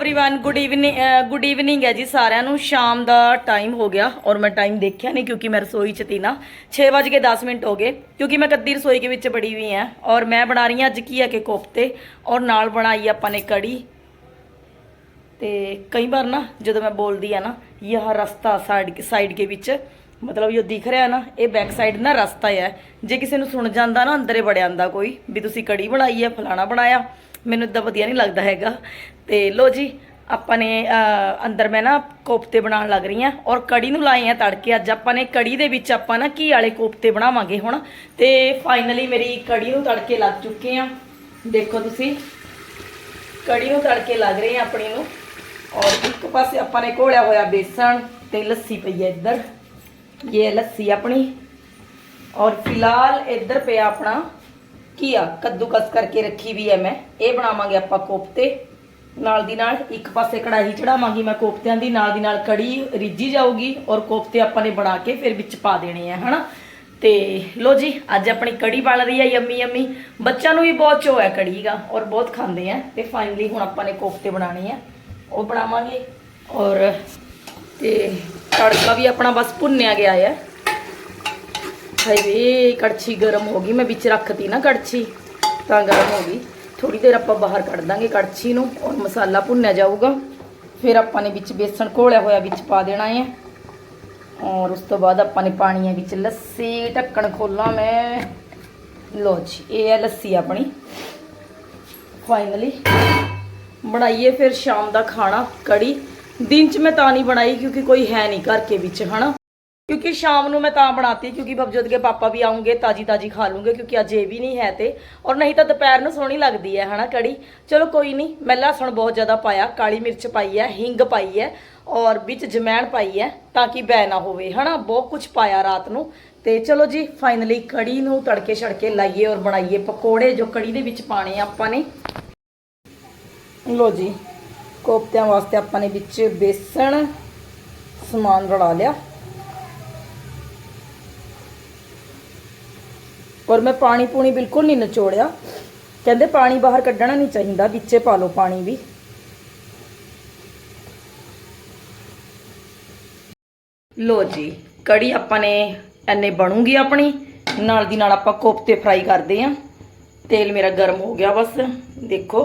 everyone good evening good evening ਹੈ ਜੀ ਸਾਰਿਆਂ ਨੂੰ ਸ਼ਾਮ ਦਾ ਟਾਈਮ ਹੋ ਗਿਆ ਔਰ ਮੈਂ ਟਾਈਮ ਦੇਖਿਆ ਨਹੀਂ ਕਿਉਂਕਿ ਮੈਂ ਰਸੋਈ ਚ ਤੀ ਨਾ 6:10 ਮਿੰਟ ਹੋ ਗਏ ਕਿਉਂਕਿ ਮੈਂ ਕੱਦੀ ਰਸੋਈ ਦੇ ਵਿੱਚ ਬੜੀ ਹੋਈ ਹਾਂ ਔਰ ਮੈਂ ਬਣਾ ਰਹੀ ਹਾਂ ਅੱਜ ਕੀ ਹੈ ਕਿ ਕੋਫਤੇ ਔਰ ਨਾਲ ਬਣਾਈ ਆਪਾਂ ਨੇ ਕੜੀ ਤੇ ਕਈ ਵਾਰ ਨਾ ਜਦੋਂ ਮੈਂ ਬੋਲਦੀ ਆ ਨਾ ਇਹ ਰਸਤਾ ਸਾਈਡ ਸਾਈਡ ਕੇ ਵਿੱਚ ਮਤਲਬ ਇਹ ਦਿਖ ਰਿਹਾ ਨਾ ਇਹ ਬੈਕ ਸਾਈਡ ਨਾ ਰਸਤਾ ਹੈ ਜੇ ਕਿਸੇ ਨੂੰ ਸੁਣ ਜਾਂਦਾ ਨਾ ਅੰਦਰੇ ਵੜ ਜਾਂਦਾ ਕੋਈ ਵੀ ਤੁਸੀਂ ਕੜੀ ਬਣਾਈ ਹੈ ਫਲਾਣਾ ਬਣਾਇਆ ਮੈਨੂੰ ਇਦਾਂ ਵਧੀਆ ਨਹੀਂ ਲੱਗਦਾ ਹੈਗਾ। ਤੇ ਲੋ ਜੀ, ਆਪਾਂ ਨੇ ਅੰਦਰ ਮੈਂ ਨਾ ਕੋਫਤੇ ਬਣਾਉਣ ਲੱਗ ਰਹੀ ਹਾਂ ਔਰ ਕੜੀ ਨੂੰ ਲਾਏ ਆ ਤੜਕੇ। ਅੱਜ ਆਪਾਂ ਨੇ ਕੜੀ ਦੇ ਵਿੱਚ ਆਪਾਂ ਨਾ ਘੀ ਵਾਲੇ ਕੋਫਤੇ ਬਣਾਵਾਂਗੇ ਹੁਣ। ਤੇ ਫਾਈਨਲੀ ਮੇਰੀ ਕੜੀ ਨੂੰ ਤੜਕੇ ਲੱਗ ਚੁੱਕੇ ਆ। ਦੇਖੋ ਤੁਸੀਂ, ਕੜੀ ਨੂੰ ਤੜਕੇ ਲੱਗ ਰਹੇ ਆ ਆਪਣੀ ਨੂੰ। ਔਰ ਇੱਕ ਪਾਸੇ ਆਪਾਂ ਨੇ ਘੋਲਿਆ ਹੋਇਆ ਬੇਸਣ ਤੇ ਲੱਸੀ ਪਈ ਹੈ ਇੱਧਰ। ਇਹ ਲੱਸੀ ਆਪਣੀ। ਔਰ ਫਿਲਹਾਲ ਇੱਧਰ ਪਿਆ ਆਪਣਾ ਕੀ ਕੀਆ ਕੱਦੂਕਸ ਕਰਕੇ ਰੱਖੀ ਵੀ ਹੈ ਮੈਂ। ਇਹ ਬਣਾਵਾਂਗੇ ਆਪਾਂ ਕੋਫਤੇ। ਨਾਲ ਦੀ ਨਾਲ ਇੱਕ ਪਾਸੇ ਕੜਾਹੀ ਚੜਾਵਾਂਗੀ ਮੈਂ ਕੋਫਤਿਆਂ ਦੀ। ਨਾਲ ਦੀ ਨਾਲ ਕੜੀ ਰਿੱਝੀ ਜਾਊਗੀ ਔਰ ਕੋਫਤੇ ਆਪਾਂ ਨੇ ਬਣਾ ਕੇ ਫਿਰ ਵਿੱਚ ਪਾ ਦੇਣੇ ਆ, ਹਨਾ? ਤੇ ਲੋ ਜੀ, ਅੱਜ ਆਪਣੀ ਕੜੀ ਬਣ ਰਹੀ ਹੈ ਯੰਮੀ ਯੰਮੀ। ਬੱਚਿਆਂ ਨੂੰ ਵੀ ਬਹੁਤ ਚਾਅ ਹੈ ਕੜੀ ਦਾ ਔਰ ਬਹੁਤ ਖਾਂਦੇ ਆ। ਤੇ ਫਾਈਨਲੀ ਹੁਣ ਆਪਾਂ ਨੇ ਕੋਫਤੇ ਬਣਾਣੇ ਆ। ਉਹ ਬਣਾਵਾਂਗੇ ਔਰ ਤੇ ਤੜਕਾ ਵੀ ਆਪਣਾ ਬਸ ਭੁੰਨਿਆ ਗਿਆ ਹੈ ਹਾਏ ਵੇ ਕੜਛੀ ਗਰਮ ਹੋ ਗਈ, ਮੈਂ ਵਿੱਚ ਰੱਖਤੀ ਨਾ ਕੜਛੀ, ਤਾਂ ਗਰਮ ਹੋ ਗਈ। ਥੋੜੀ ਦੇਰ ਆਪਾਂ ਬਾਹਰ ਕੱਢ ਦਾਂਗੇ ਕੜਛੀ ਨੂੰ, ਔਰ ਮਸਾਲਾ ਭੁੰਨਿਆ ਜਾਊਗਾ। ਫਿਰ ਆਪਾਂ ਨੇ ਵਿੱਚ ਬੇਸਣ ਘੋਲਿਆ ਹੋਇਆ ਵਿੱਚ ਪਾ ਦੇਣਾ ਹੈ ਔਰ ਉਸ ਤੋਂ ਬਾਅਦ ਆਪਾਂ ਨੇ ਪਾਣੀ ਹੈ ਵਿੱਚ ਲੱਸੀ ਢੱਕਣ ਖੋਲਾਂ ਮੈਂ। ਲੋ ਜੀ, ਇਹ ਹੈ ਲੱਸੀ ਆਪਣੀ। ਫਾਈਨਲੀ ਬਣਾਈਏ ਫਿਰ ਸ਼ਾਮ ਦਾ ਖਾਣਾ, ਕੜੀ। ਦਿਨ ਚ ਮੈਂ ਤਾਂ ਨਹੀਂ ਬਣਾਈ, ਕਿਉਂਕਿ ਕੋਈ ਹੈ ਨਹੀਂ ਘਰ ਕੇ ਵਿੱਚ, ਹਨਾ? ਕਿਉਂਕਿ ਸ਼ਾਮ ਨੂੰ ਮੈਂ ਤਾਂ ਬਣਾਤੀ, ਕਿਉਂਕਿ ਬਬਜੋਤ ਕੇ ਪਾਪਾ ਵੀ ਆਉਂਗੇ ਤਾਜੀ ਤਾਜੀ ਖਾ ਲੂੰਗੇ, ਕਿਉਂਕਿ ਅੱਜ ਇਹ ਵੀ ਨਹੀਂ ਹੈ ਤੇ। ਔਰ ਨਹੀਂ ਤਾਂ ਦੁਪਹਿਰ ਨੂੰ ਸੋਹਣੀ ਲੱਗਦੀ ਹੈ, ਹਨਾ ਕੜੀ? ਚਲੋ ਕੋਈ ਨਹੀਂ, ਮੈਂ ਲਸਣ ਬਹੁਤ ਜ਼ਿਆਦਾ ਪਾਇਆ, ਕਾਲੀ ਮਿਰਚ ਪਾਈ ਹੈ, ਹਿੰਗ ਪਾਈ ਹੈ, ਔਰ ਵਿੱਚ ਜਮੈਣ ਪਾਈ ਹੈ, ਤਾਂ ਕਿ ਬੈ ਨਾ ਹੋਵੇ, ਹਨਾ? ਬਹੁਤ ਕੁਝ ਪਾਇਆ ਰਾਤ ਨੂੰ। ਤੇ ਚਲੋ ਜੀ ਫਾਈਨਲੀ ਕੜੀ ਨੂੰ ਤੜਕੇ ਛੜਕੇ ਲਾਈਏ ਔਰ ਬਣਾਈਏ ਪਕੌੜੇ, ਜੋ ਕੜੀ ਦੇ ਵਿੱਚ ਪਾਣੇ ਆਪਾਂ ਨੇ। ਲੋ ਜੀ, ਕੋਫਤਿਆਂ ਵਾਸਤੇ ਆਪਾਂ ਨੇ ਵਿੱਚ ਬੇਸਣ ਸਮਾਨ ਰਲਾ ਲਿਆ। ਔਰ ਮੈਂ ਪਾਣੀ ਪੂਣੀ ਬਿਲਕੁਲ ਨਹੀਂ ਨਿਚੋੜਿਆ। ਕਹਿੰਦੇ ਪਾਣੀ ਬਾਹਰ ਕੱਢਣਾ ਨਹੀਂ ਚਾਹੀਦਾ, ਵਿੱਚੇ ਪਾ ਲਓ ਪਾਣੀ ਵੀ। ਲੋ ਜੀ, ਕੜੀ ਆਪਾਂ ਨੇ ਐਨੇ ਬਣੂਗੀ ਆਪਣੀ, ਨਾਲ ਦੀ ਨਾਲ ਆਪਾਂ ਕੋਫਤੇ ਫਰਾਈ ਕਰਦੇ ਆਂ। ਤੇਲ ਮੇਰਾ ਗਰਮ ਹੋ ਗਿਆ ਬਸ, ਦੇਖੋ।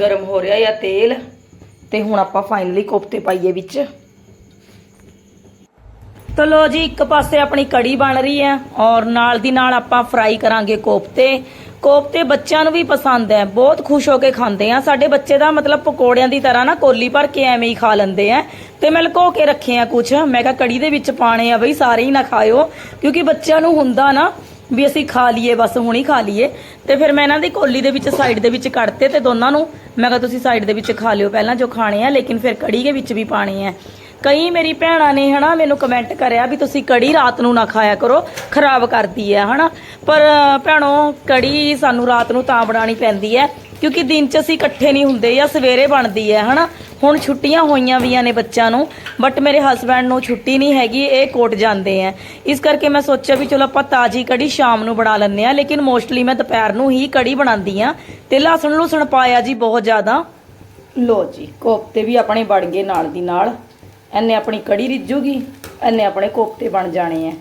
ਗਰਮ ਹੋ ਰਿਹਾ ਆ ਤੇਲ, ਤੇ ਹੁਣ ਆਪਾਂ ਫਾਈਨਲੀ ਕੋਫਤੇ ਪਾਈਏ ਵਿੱਚ। ਤਾਂ ਲੋ ਜੀ, ਇੱਕ ਪਾਸੇ ਆਪਣੀ ਕੜੀ ਬਣ ਰਹੀ ਹੈ ਔਰ ਨਾਲ ਦੀ ਨਾਲ ਆਪਾਂ ਫਰਾਈ ਕਰਾਂਗੇ ਕੋਫਤੇ। ਕੋਫਤੇ ਬੱਚਿਆਂ ਨੂੰ ਵੀ ਪਸੰਦ ਹੈ, ਬਹੁਤ ਖੁਸ਼ ਹੋ ਕੇ ਖਾਂਦੇ ਆ। ਸਾਡੇ ਬੱਚੇ ਦਾ ਮਤਲਬ ਪਕੌੜਿਆਂ ਦੀ ਤਰ੍ਹਾਂ ਨਾ ਕੋਲੀ ਭਰ ਕੇ ਐਵੇਂ ਹੀ ਖਾ ਲੈਂਦੇ ਆ। ਤੇ ਮੈਂ ਲੁਕੋ ਕੇ ਰੱਖੇ ਆ ਕੁਛ। ਮੈਂ ਕਿਹਾ ਕੜੀ ਦੇ ਵਿੱਚ ਪਾਣੇ ਆ ਬਈ, ਸਾਰੇ ਹੀ ਨਾ ਖਾਇਓ, ਕਿਉਂਕਿ ਬੱਚਿਆਂ ਨੂੰ ਹੁੰਦਾ ਨਾ ਵੀ ਅਸੀਂ ਖਾ ਲਈਏ, ਬਸ ਹੁਣੀ ਖਾ ਲਈਏ। ਤੇ ਫਿਰ ਮੈਂ ਇਹਨਾਂ ਦੀ ਕੋਲੀ ਦੇ ਵਿੱਚ ਸਾਈਡ ਦੇ ਵਿੱਚ ਕੱਢਤੇ ਤੇ ਦੋਨਾਂ ਨੂੰ, ਮੈਂ ਕਿਹਾ ਤੁਸੀਂ ਸਾਈਡ ਦੇ ਵਿੱਚ ਖਾ ਲਿਓ ਪਹਿਲਾਂ ਜੋ ਖਾਣੇ ਆ, ਲੇਕਿਨ ਫਿਰ ਕੜੀ ਦੇ ਵਿੱਚ ਵੀ ਪਾਣੇ ਆ। ਕਈ ਮੇਰੀ ਭੈਣਾਂ ਨੇ ਹਨਾ ਮੈਨੂੰ ਕਮੈਂਟ ਕਰਿਆ ਵੀ ਤੁਸੀਂ ਕੜੀ ਰਾਤ ਨੂੰ ਨਾ ਖਾਇਆ ਕਰੋ ਖਰਾਬ ਕਰਦੀ ਹੈ ਹਨਾ। ਪਰ ਅ, ਭੈਣੋ ਕੜੀ ਸਾਨੂੰ ਰਾਤ ਨੂੰ ਤਾਂ ਬਣਾਉਣੀ ਪੈਂਦੀ ਹੈ ਕਿਉਂਕਿ ਦਿਨ 'ਚ ਅਸੀਂ ਇਕੱਠੇ ਨਹੀਂ ਹੁੰਦੇ ਜਾਂ ਸਵੇਰੇ ਬਣਦੀ ਹੈ ਹਨਾ। ਹੁਣ ਛੁੱਟੀਆਂ ਹੋਈਆਂ ਵੀਆਂ ਨੇ ਬੱਚਿਆਂ ਨੂੰ ਬਟ ਮੇਰੇ ਹਸਬੰਡ ਨੂੰ ਛੁੱਟੀ ਨਹੀਂ ਹੈਗੀ ਇਹ ਕੋਟ ਜਾਂਦੇ ਆ ਇਸ ਕਰਕੇ ਮੈਂ ਸੋਚਿਆ ਵੀ ਚਲੋ ਆਪਾਂ ਤਾਜੀ ਕੜੀ ਸ਼ਾਮ ਨੂੰ ਬਣਾ ਲੈਂਦੇ ਆ ਲੇਕਿਨ ਮੋਸਟਲੀ ਮੈਂ ਦੁਪਹਿਰ ਨੂੰ ਹੀ ਕੜੀ ਬਣਾਉਂਦੀ ਆ। ਤੇ ਲਸਣ ਲੂਸਣ ਪਾਇਆ ਜੀ ਬਹੁਤ ਜ਼ਿਆਦਾ। ਲੋ ਜੀ ਕੋਫਤੇ ਵੀ ਆਪਣੇ ਬਣ ਗਏ ਨਾਲ ਦੀ ਨਾਲ। ਐਨੇ ਆਪਣੀ ਕੜੀ ਰਿੱਝੂਗੀ, ਐਨੇ ਆਪਣੇ ਕੋਫਤੇ ਬਣ ਜਾਣੇ ਆ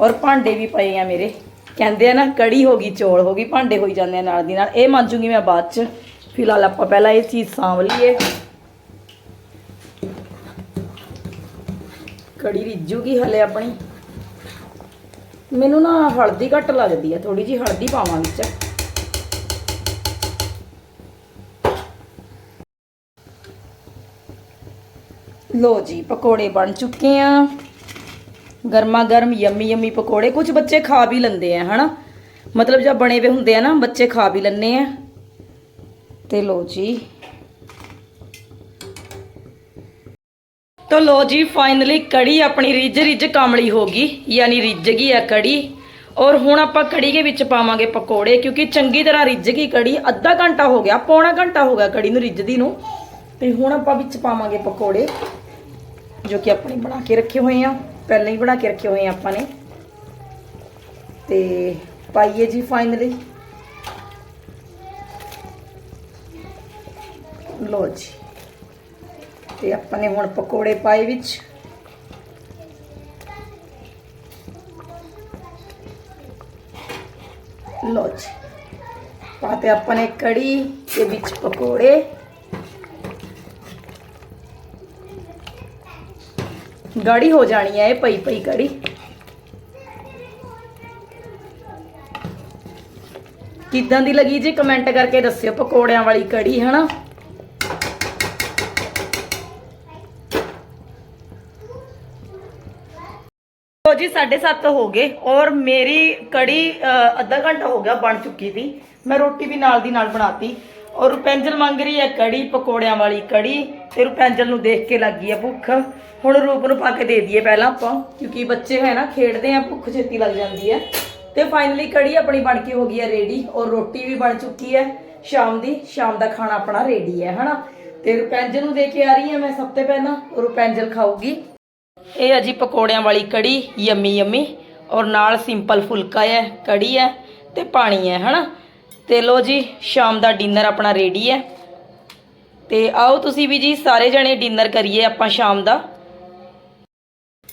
ਔਰ ਭਾਂਡੇ ਵੀ ਪਏ ਆ ਮੇਰੇ। ਕਹਿੰਦੇ ਆ ਨਾ, ਕੜੀ ਹੋ ਗਈ, ਚੌਲ ਹੋ ਗਈ, ਭਾਂਡੇ ਹੋਈ ਜਾਂਦੇ ਆ ਨਾਲ ਦੀ ਨਾਲ। ਇਹ ਮਾਂਜੂਗੀ ਮੈਂ ਬਾਅਦ ਚ। ਫਿਲਹਾਲ ਆਪਾਂ ਪਹਿਲਾਂ ਇਹ ਚੀਜ਼ ਸਾਂਭ ਲਈਏ। ਕੜੀ ਰਿੱਝੂਗੀ ਹਲੇ ਆਪਣੀ। ਮੈਨੂੰ ਨਾ ਹਲਦੀ ਘੱਟ ਲੱਗਦੀ ਆ ਥੋੜੀ ਜੀ ਹਲਦੀ ਪਾਵਾਂ ਵਿੱਚ। ਲੋ ਜੀ, ਪਕੌੜੇ ਬਣ ਚੁੱਕੇ ਆ। ਗਰਮਾ ਗਰਮ ਯੰਮੀ ਯੰਮੀ ਪਕੌੜੇ। ਕੁਝ ਬੱਚੇ ਖਾ ਵੀ ਲੈਂਦੇ ਆ, ਹਨਾ? ਮਤਲਬ ਜਦ ਬਣੇ ਵੇ ਹੁੰਦੇ ਆ ਨਾ, ਬੱਚੇ ਖਾ ਵੀ ਲੈਂਦੇ ਆ। ਤੇ ਲੋ ਜੀ। ਤੋ ਲੋ ਜੀ ਫਾਈਨਲੀ ਕੜੀ ਆਪਣੀ ਰਿੱਝ ਰਿੱਝ ਕਾਮਲੀ ਹੋ ਗਈ। ਯਾਨੀ ਰਿੱਝ ਗਈ ਆ ਕੜੀ। ਔਰ ਹੁਣ ਆਪਾਂ ਕੜੀ ਦੇ ਵਿੱਚ ਪਾਵਾਂਗੇ ਪਕੌੜੇ, ਕਿਉਂਕਿ ਚੰਗੀ ਤਰ੍ਹਾਂ ਰਿੱਝ ਗਈ ਕੜੀ। ਅੱਧਾ ਘੰਟਾ ਹੋ ਗਿਆ, ਪੌਣਾ ਘੰਟਾ ਹੋ ਗਿਆ ਕੜੀ ਨੂੰ ਰਿੱਝਦੀ ਨੂੰ। ਤੇ ਹੁਣ ਆਪਾਂ ਵਿੱਚ ਪਾਵਾਂਗੇ ਪਕੌੜੇ। ਜੋ ਕਿ ਆਪਣੇ ਬਣਾ ਕੇ ਰੱਖੇ ਹੋਏ ਆ। ਪਹਿਲਾਂ ਹੀ ਬਣਾ ਕੇ ਰੱਖੇ ਹੋਏ ਆ ਆਪਾਂ ਨੇ। ਤੇ ਪਾਈਏ ਜੀ ਫਾਈਨਲੀ ਲੋ ਜੀ। ਤੇ ਆਪਾਂ ਨੇ ਹੁਣ ਪਕੌੜੇ ਪਾਏ ਵਿੱਚ। ਲੋ ਜੀ। ਪਾਤੇ ਆਪਾਂ ਨੇ ਕੜੀ ਦੇ ਵਿੱਚ ਪਕੌੜੇ। ਗਾੜੀ ਹੋ ਜਾਣੀ ਹੈ ਇਹ ਪਈ ਪਈ ਕੜੀ ਕਿੱਦਾਂ ਦੀ ਲੱਗੀ ਜੀ ਕਮੈਂਟ ਕਰਕੇ ਦੱਸਿਓ ਪਕੌੜਿਆਂ ਵਾਲੀ ਕੜੀ ਹਨਾ? ਲੋ ਜੀ 7:30 ਹੋ ਗਏ ਔਰ ਮੇਰੀ ਕੜੀ ਅ, ਅੱਧਾ ਘੰਟਾ ਹੋ ਗਿਆ ਬਣ ਚੁੱਕੀ ਸੀ ਮੈਂ ਰੋਟੀ ਵੀ ਨਾਲ ਦੀ ਨਾਲ ਬਣਾਤੀ। ਔਰ ਰੁਪੈਂਜਲ ਮੰਗ ਰਹੀ ਹੈ ਕੜੀ ਪਕੌੜਿਆਂ ਵਾਲੀ ਕੜੀ। ਤੇ ਰੁਪੈਂਜਲ ਨੂੰ ਦੇਖ ਕੇ ਲੱਗੀ ਹੈ ਭੁੱਖ। ਹੁਣ ਰੂਪ ਨੂੰ ਪਾ ਕੇ ਦੇ ਦਈਏ ਪਹਿਲਾਂ ਆਪਾਂ, ਕਿਉਂਕਿ ਬੱਚੇ ਹੈ ਨਾ, ਖੇਡਦੇ ਆ, ਭੁੱਖ ਛੇਤੀ ਲੱਗ ਜਾਂਦੀ ਹੈ ਤੇ ਫਾਈਨਲੀ ਕੜੀ ਆਪਣੀ ਬਣ ਕੇ ਹੋ ਗਈ ਹੈ ਰੈਡੀ ਔਰ ਰੋਟੀ ਵੀ ਬਣ ਚੁੱਕੀ ਹੈ ਸ਼ਾਮ ਦੀ। ਸ਼ਾਮ ਦਾ ਖਾਣਾ ਆਪਣਾ ਰੈਡੀ ਹੈ ਹਨਾ? ਤੇ ਰੁਪੈਂਜਲ ਨੂੰ ਦੇ ਕੇ ਆ ਰਹੀ ਹਾਂ ਮੈਂ ਸਭ ਤੋਂ ਪਹਿਲਾਂ ਰੁਪੈਂਜਲ ਖਾਊਗੀ। ਇਹ ਹੈ ਜੀ ਪਕੌੜਿਆਂ ਵਾਲੀ ਕੜੀ, ਯੰਮੀ ਯੰਮੀ, ਔਰ ਨਾਲ ਸਿੰਪਲ ਫੁਲਕਾ ਹੈ ਕੜੀ ਹੈ ਤੇ ਪਾਣੀ ਹੈ ਹਨਾ? ਤੇ ਲੋ ਜੀ, ਸ਼ਾਮ ਦਾ ਡਿਨਰ ਆਪਣਾ ਰੈਡੀ ਹੈ ਤੇ ਆਓ ਤੁਸੀਂ ਵੀ ਜੀ ਸਾਰੇ ਜਣੇ ਡਿਨਰ ਕਰੀਏ ਆਪਾਂ ਸ਼ਾਮ ਦਾ।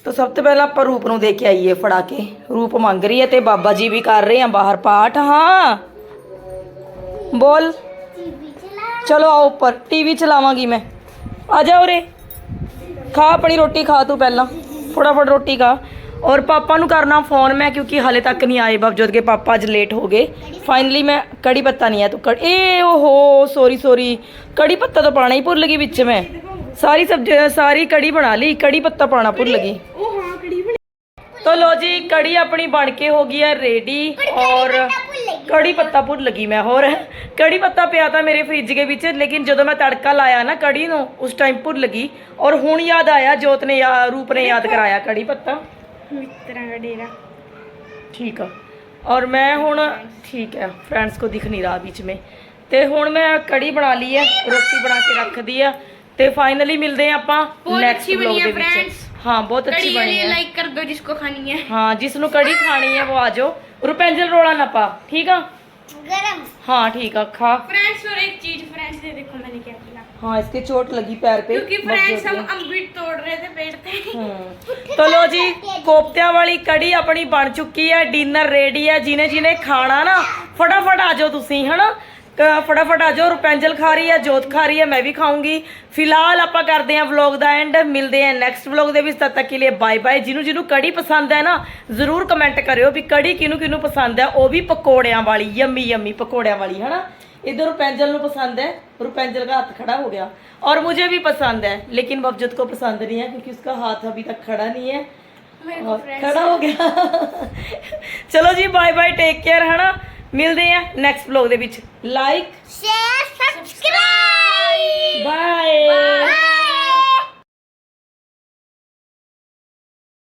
ਤਾਂ ਸਭ ਤੋਂ ਪਹਿਲਾਂ ਆਪਾਂ ਰੂਪ ਨੂੰ ਦੇ ਕੇ ਆਈਏ ਫੜਾ ਕੇ ਰੂਪ ਮੰਗ ਰਹੀ ਹੈ ਤੇ ਬਾਬਾ ਜੀ ਵੀ ਕਰ ਰਹੇ ਆ ਬਾਹਰ ਪਾਠ। ਹਾਂ। ਬੋਲ। ਚਲੋ ਆਓ ਉੱਪਰ। ਟੀਵੀ ਚਲਾਵਾਂਗੀ ਮੈਂ। ਆ ਜਾ ਉਰੇ। ਖਾ ਆਪਣੀ ਰੋਟੀ ਖਾ ਤੂੰ ਪਹਿਲਾਂ। ਫਟਾਫਟ ਰੋਟੀ ਖਾ। ਔਰ ਪਾਪਾ ਨੂੰ ਕਰਨਾ ਫੋਨ ਮੈਂ ਕਿਉਂਕਿ ਹਲੇ ਤੱਕ ਨਹੀਂ ਆਏ ਬਾਵਜੂਦ ਕਿ ਪਾਪਾ ਅੱਜ ਲੇਟ ਹੋ ਗਏ। ਫਾਈਨਲੀ ਮੈਂ ਕੜੀ ਪੱਤਾ ਨਹੀਂ ਆ ਤੂੰ ਕੜ ਏ ਓਹੋ ਸੌਰੀ ਸੌਰੀ ਕੜੀ ਪੱਤਾ ਤਾਂ ਪਾਣਾ ਹੀ ਭੁੱਲ ਗਈ ਵਿੱਚ ਮੈਂ। ਸਾਰੀ ਸਬਜ਼ੀ ਸਾਰੀ ਕੜੀ ਬਣਾ ਲਈ ਕੜੀ ਪੱਤਾ ਪਾਣਾ ਭੁੱਲ ਗਈ। ਉਹ ਹਾਂ ਕੜੀ ਬਣੀ ਤੋ ਲੋ ਜੀ ਕੜੀ ਆਪਣੀ ਬਣ ਕੇ ਹੋ ਗਈ ਹੈ ਰੈਡੀ ਔਰ ਕੜੀ ਪੱਤਾ ਭੁੱਲ ਗਈ ਮੈਂ ਹੋਰ। ਕੜੀ ਪੱਤਾ ਪਿਆ ਤਾਂ ਮੇਰੇ ਫ੍ਰਿਜ ਦੇ ਵਿੱਚ ਲੇਕਿਨ ਜਦੋਂ ਮੈਂ ਤੜਕਾ ਲਾਇਆ ਨਾ ਕੜੀ ਨੂੰ ਉਸ ਟਾਈਮ ਭੁੱਲ ਗਈ। ਔਰ ਹੁਣ ਯਾਦ ਆਇਆ ਜੋਤ ਨੇ ਯਾ- ਰੂਪ ਨੇ ਯਾਦ ਕਰਾਇਆ ਕੜੀ ਪੱਤਾ। ਮਿੱਤਰਾਂ ਦਾ ਡੇਰਾ ठीक है और मैं ਹੁਣ ठीक है फ्रेंड्स को दिख नहीं रहा बीच में ਤੇ ਹੁਣ ਮੈਂ ਕੜੀ ਬਣਾ ਲਈ ਹੈ ਰੋਟੀ ਬਣਾ ਕੇ ਰੱਖ ਦੀ ਆ ਤੇ ਫਾਈਨਲੀ ਮਿਲਦੇ ਆ ਆਪਾਂ ਬਹੁਤ ਨੈਕਸਟ ਅੱਛੀ ਵਲੌਗ ਬਣੀ ਦੇ ਹੈ, ਵਿੱਚ friends। ਹਾਂ ਬਹੁਤ ਅੱਛੀ कड़ी ਬਣੀ वाली ਹੈ लाइक कर दो जिसको खानी है ਹਾਂ ਜਿਸ ਨੂੰ ਕੜੀ ਖਾਣੀ ਹੈ ਉਹ ਆ ਜਾਓ ਰੁਪੈਂਜਲ ਰੋਲਾ ਨਾ ਪਾ ਠੀਕ ਆ गरम हाँ ठीक है खा फ्रेंड्स और एक चीज फ्रेंड्स ये देखो मैंने क्या किया हाँ इसके चोट लगी पैर पे क्योंकि बहुत फ्रेंड्स जोर हम की। अमृत तोड़ रहे थे पेड़ पे ਹਮ। ਤਾਂ ਲੋ ਜੀ ਕੋਫਤਿਆਂ ਵਾਲੀ ਕੜੀ ਆਪਣੀ ਬਣ ਚੁੱਕੀ ਹੈ ਡਿਨਰ ਰੈਡੀ ਹੈ ਜਿਨੇ ਜਿਨੇ ਖਾਣਾ ਨਾ ਫਟਾਫਟ ਆ ਜਾਓ ਤੁਸੀਂ ਹਨਾ ਕ- ਫਟਾਫਟ ਆ ਜਾਓ ਰੁਪੈਂਜਲ ਖਾ ਰਹੀ ਹੈ ਜੋਤ ਖਾ ਰਹੀ ਹੈ ਮੈਂ ਵੀ ਖਾਊਂਗੀ ਫਿਲਹਾਲ ਆਪਾਂ ਕਰਦੇ ਹਾਂ ਵਲੌਗ ਦਾ ਐਂਡ ਮਿਲਦੇ ਹਾਂ ਨੈਕਸਟ ਵਲੌਗ ਦੇ ਵਿੱਚ ਤਦ ਤੱਕ ਕੇ ਲਈ ਬਾਏ ਬਾਏ ਜਿਹਨੂੰ ਜਿਹਨੂੰ ਕੜੀ ਪਸੰਦ ਹੈ ਨਾ ਜ਼ਰੂਰ ਕਮੈਂਟ ਕਰਿਓ ਵੀ ਕੜੀ ਕਿਹਨੂੰ ਕਿਹਨੂੰ ਪਸੰਦ ਹੈ ਉਹ ਵੀ ਪਕੌੜਿਆਂ ਵਾਲੀ ਯੰਮੀ ਯੰਮੀ ਪਕੌੜਿਆਂ ਵਾਲੀ ਹਨਾ इधर रुपेंजल ਨੂੰ पसंद है रुपेंजल का हाथ खड़ा हो गया और मुझे भी पसंद है लेकिन बबजत को पसंद नहीं है क्योंकि उसका हाथ अभी तक खड़ा नहीं है ਮੇਰੇ ਖੜਾ ਹੋ ਗਿਆ। ਚਲੋ ਜੀ ਬਾਏ ਬਾਏ ਟੇਕ ਕੇਅਰ ਹਨਾ? ਮਿਲਦੇ ਆ ਨੈਕਸਟ ਵਲੌਗ ਦੇ ਵਿੱਚ। Like share subscribe bye